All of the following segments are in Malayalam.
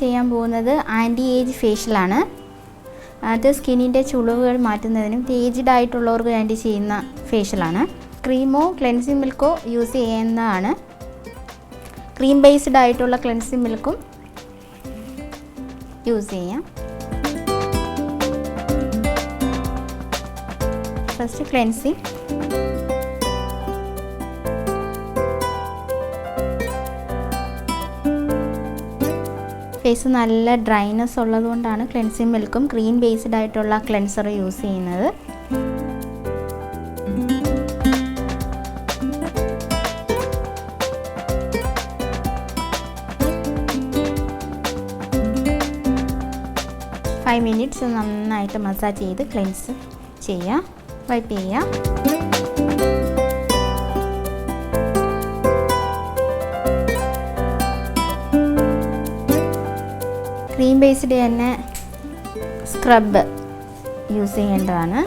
ചെയ്യാൻ പോകുന്നത് ആന്റി ഏജ് ഫേഷ്യലാണ്. അത് സ്കിന്നിന്റെ ചുളിവുകൾ മാറ്റുന്നതിനും ഏജ്ഡ് ആയിട്ടുള്ളവർക്ക് വേണ്ടി ചെയ്യുന്ന ഫേഷ്യലാണ്. ക്രീമോ ക്ലെൻസിങ് മിൽക്കോ യൂസ് ചെയ്യുന്നതാണ്. ക്രീം ബേസ്ഡ് ആയിട്ടുള്ള ക്ലെൻസിങ് മിൽക്കും യൂസ് ചെയ്യാം. ഫസ്റ്റ് ക്ലെൻസിങ് ഫേസ് നല്ല ഡ്രൈനെസ് ഉള്ളതുകൊണ്ടാണ് ക്ലെൻസിങ് മിൽക്കും ക്രീം ബേസ്ഡ് ആയിട്ടുള്ള ക്ലെൻസർ യൂസ് ചെയ്യുന്നത്. ഫൈവ് മിനിറ്റ്സ് നന്നായിട്ട് മസാജ് ചെയ്ത് ക്ലെൻസ് ചെയ്യുക വൈപ്പ് ചെയ്യുക ക്രീം ബേസ്ഡ് തന്നെ സ്ക്രബ് യൂസ് ചെയ്യേണ്ടതാണ്.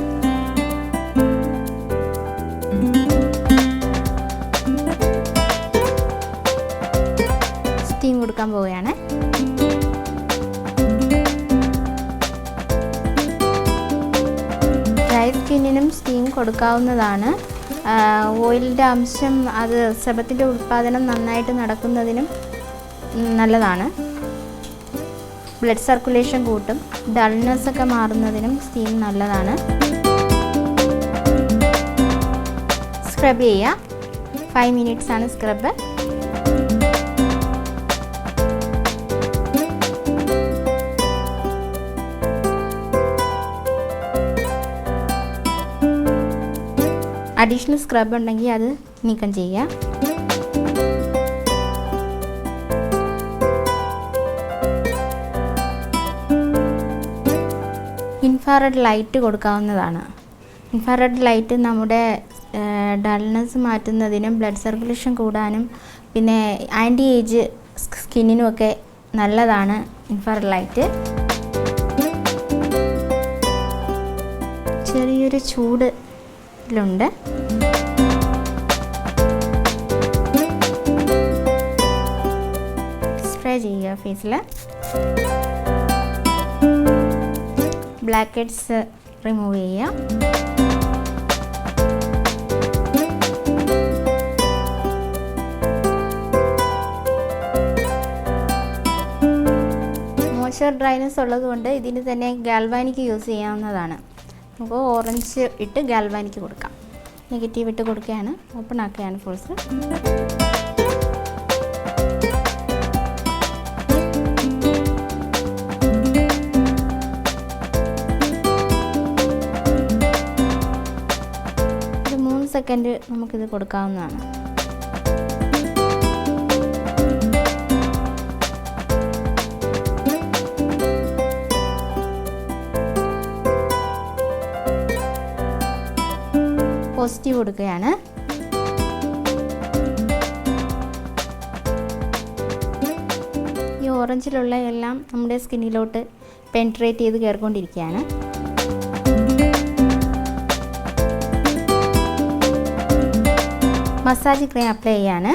സ്റ്റീം കൊടുക്കാൻ പോവുകയാണ്. ഡ്രൈ സ്കിന്നിനും സ്റ്റീം കൊടുക്കാവുന്നതാണ്. ഓയിലിന്റെ അംശം അത് സെബത്തിന്റെ ഉൽപ്പാദനം നന്നായിട്ട് നടക്കുന്നതിനും നല്ലതാണ്. ബ്ലഡ് സർക്കുലേഷൻ കൂട്ടും ഡൾനെസ് ഒക്കെ മാറുന്നതിനും സ്റ്റീം നല്ലതാണ്. സ്ക്രബ് ചെയ്യുക. ഫൈവ് മിനിറ്റ്സ് ആണ് സ്ക്രബ് അഡീഷണൽ സ്ക്രബ് ഉണ്ടെങ്കിൽ അത് നീക്കം ചെയ്യുക. ഇൻഫ്രാറെഡ് ലൈറ്റ് കൊടുക്കാവുന്നതാണ്. ഇൻഫ്രാറെഡ് ലൈറ്റ് നമ്മുടെ ഡൾനെസ് മാറ്റുന്നതിനും ബ്ലഡ് സർക്കുലേഷൻ കൂടാനും പിന്നെ ആന്റി ഏജ് സ്കിന്നിനുമൊക്കെ നല്ലതാണ് ഇൻഫ്രാറെഡ് ലൈറ്റ്. ചെറിയൊരു ചൂട് ഇതിലുണ്ട് സ്പ്രേ ചെയ്യുക ഫേസിൽ ബ്ലാക്ക് ഹെഡ്സ് റിമൂവ് ചെയ്യാം. മോയ്സ്ചർ ഡ്രൈനസ് ഉള്ളതുകൊണ്ട് ഇതിന് തന്നെ ഗാൽവാനിക്ക് യൂസ് ചെയ്യാവുന്നതാണ്. നമുക്ക് ഓറഞ്ച് ഇട്ട് ഗാൽവാനിക്ക് കൊടുക്കാം. നെഗറ്റീവ് ഇട്ട് കൊടുക്കുകയാണ്. ഓപ്പൺ ആക്കുകയാണ് ഫുൾസ് മൂന്ന് സെക്കൻഡ് നമുക്കിത് കൊടുക്കാവുന്നതാണ്. പോസിറ്റീവ് കൊടുക്കുകയാണ്. ഈ ഓറഞ്ചിലുള്ള എല്ലാം നമ്മുടെ സ്കിന്നിലോട്ട് പെൻട്രേറ്റ് ചെയ്ത് കയറിക്കൊണ്ടിരിക്കുകയാണ് മസാജ് ക്രീം അപ്ലൈ ചെയ്യാണ്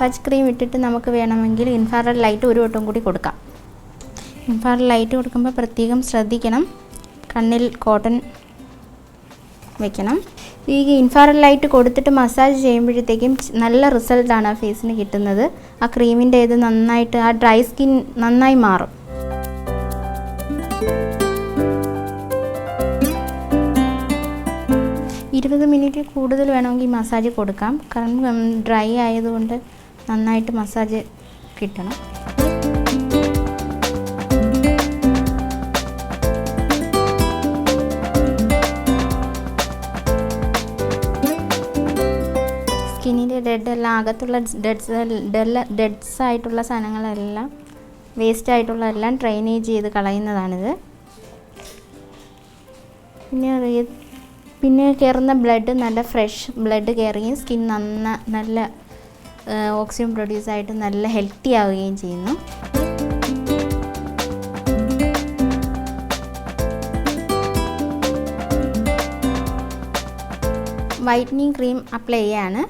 മസാജ് ക്രീം ഇട്ടിട്ട് നമുക്ക് വേണമെങ്കിൽ ഇൻഫ്രാറെഡ് ലൈറ്റ് ഒരു വട്ടം കൂടി കൊടുക്കാം. ഇൻഫ്രാറെഡ് ലൈറ്റ് കൊടുക്കുമ്പോൾ പ്രത്യേകം ശ്രദ്ധിക്കണം. കണ്ണിൽ കോട്ടൺ വെക്കണം. ഈ ഇൻഫ്രാറെഡ് ലൈറ്റ് കൊടുത്തിട്ട് മസാജ് ചെയ്യുമ്പോഴത്തേക്കും നല്ല റിസൾട്ടാണ് ആ ഫേസിന് കിട്ടുന്നത്. ആ ക്രീമിന്റെ ഇത് നന്നായിട്ട് ആ ഡ്രൈ സ്കിൻ നന്നായി മാറും. ഇരുപത് മിനിറ്റ് കൂടുതൽ വേണമെങ്കിൽ മസാജ് കൊടുക്കാം. കാരണം ഡ്രൈ ആയതുകൊണ്ട് നന്നായിട്ട് മസാജ് കിട്ടണം. സ്കിന്നിന്റെ ഡെഡ് എല്ലാം അകത്തുള്ള ഡെഡ്സ് ഡെല്ല ഡെഡ്സ് ആയിട്ടുള്ള സാധനങ്ങളെല്ലാം വേസ്റ്റ് ആയിട്ടുള്ള എല്ലാം ഡ്രെയിനേജ് ചെയ്ത് കളയുന്നതാണിത്. പിന്നെ പിന്നെ കയറുന്ന ബ്ലഡ് നല്ല ഫ്രഷ് ബ്ലഡ് കയറുകയും സ്കിൻ നന്ന നല്ല ഓക്സിജൻ പ്രൊഡ്യൂസ് ആയിട്ട് നല്ല ഹെൽത്തി ആവുകയും ചെയ്യുന്നു. വൈറ്റനിങ് ക്രീം അപ്ലൈ ചെയ്യാണ്.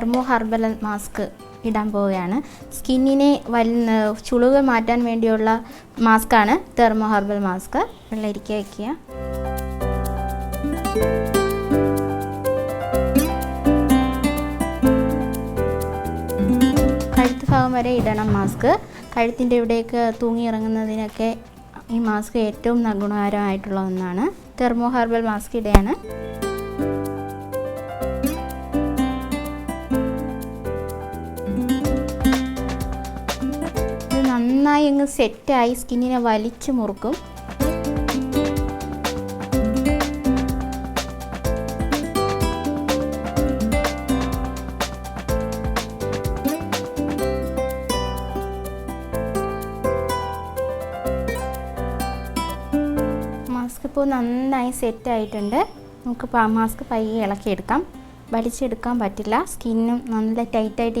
തെർമോ ഹെർബൽ മാസ്ക് ഇടാൻ പോവുകയാണ്. സ്കിന്നിനെ വലി ചുളിവ് മാറ്റാൻ വേണ്ടിയുള്ള മാസ്കാണ് തെർമോ ഹെർബൽ മാസ്ക്. വെള്ളരിക്ക വയ്ക്കുക കഴുത്ത് ഭാഗം വരെ ഇടണം മാസ്ക്. കഴുത്തിന്റെ ഇവിടെയൊക്കെ തൂങ്ങി ഇറങ്ങുന്നതിനൊക്കെ ഈ മാസ്ക് ഏറ്റവും ഗുണകരമായിട്ടുള്ള ഒന്നാണ്. തെർമോ ഹെർബൽ മാസ്ക് ഇടയാണ് നന്നായി അങ്ങ് സെറ്റായി സ്കിന്നിനെ വലിച്ചു മുറുക്കും. മാസ്ക് ഇപ്പോൾ നന്നായി സെറ്റായിട്ടുണ്ട്. നമുക്ക് മാസ്ക് പയ്യെ ഇളക്കിയെടുക്കാം. വലിച്ചെടുക്കാൻ പറ്റില്ല. സ്കിന്നും നല്ല ടൈറ്റായിട്ട്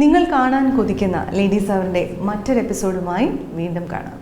നിങ്ങൾ കാണാൻ കൊതിക്കുന്ന ലേഡീസ് അവറിന്റെ മറ്റൊരു എപ്പിസോഡുമായി വീണ്ടും കാണാം.